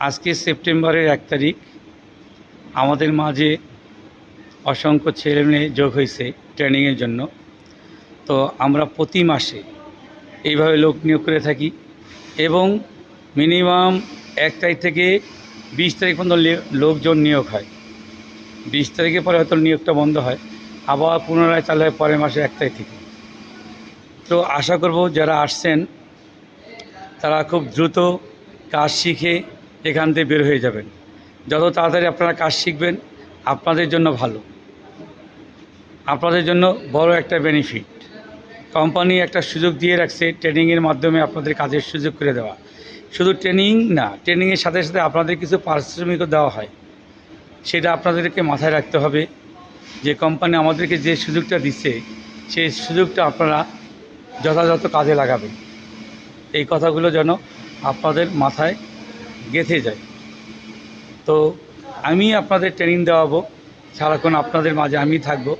আজকে সেপ্টেম্বরের এক তারিখ, আমাদের মাঝে অসংখ্য ছেলেমেয়ে যোগ হয়েছে ট্রেনিংয়ের জন্য। তো আমরা প্রতি মাসে এইভাবে লোক নিয়োগ করে থাকি এবং মিনিমাম এক তারিখ থেকে বিশ তারিখ পর্যন্ত লোকজন নিয়োগ হয়। বিশ তারিখের পরে হয়তো নিয়োগটা বন্ধ হয়, আবার পুনরায় চালু হয় পরের মাসে এক তারিখ থেকে। তো আশা করব যারা আসছেন, তারা খুব দ্রুত কাজ শিখে এখান থেকে বের হয়ে যাবেন। যত তাড়াতাড়ি আপনারা কাজ শিখবেন, আপনাদের জন্য ভালো। আপনাদের জন্য বড় একটা বেনিফিট কোম্পানি একটা সুযোগ দিয়ে রাখছে ট্রেনিংয়ের মাধ্যমে আপনাদের কাজের সুযোগ করে দেওয়া। শুধু ট্রেনিং না ট্রেনিংয়ের সাথে সাথে আপনাদের কিছু পারিশ্রমিকও দেওয়া হয়। সেটা আপনাদেরকে মাথায় রাখতে হবে যে কোম্পানি আমাদেরকে যে সুযোগটা দিচ্ছে, সেই সুযোগটা আপনারা যথাযথ কাজে লাগাবেন। এই কথাগুলো যেন আপনাদের মাথায় গেঁথে যায়। তো আমি আপনাদের ট্রেনিং দেওয়াবো। সারাক্ষণ আপনাদের মাঝে আমি থাকব।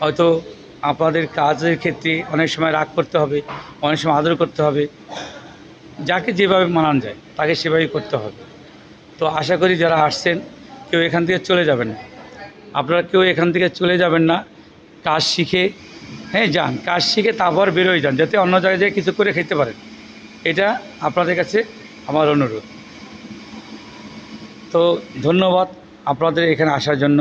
হয়তো আপনাদের কাজের ক্ষেত্রে অনেক সময় রাগ করতে হবে, অনেক সময় আদর করতে হবে। যাকে যেভাবে মানান যায়, তাকে সেভাবেই করতে হবে। তো আশা করি যারা আসছেন, কেউ এখান থেকে চলে যাবেন না। আপনারা কেউ এখান থেকে চলে যাবেন না। কাজ শিখে হ্যাঁ যান। কাজ শিখে তারপর বেরোয় যান, যাতে অন্য জায়গায় কিছু করে খেতে পারেন। এটা আপনাদের কাছে আমার অনুরোধ। তো ধন্যবাদ আপনাদের এখানে আসার জন্য।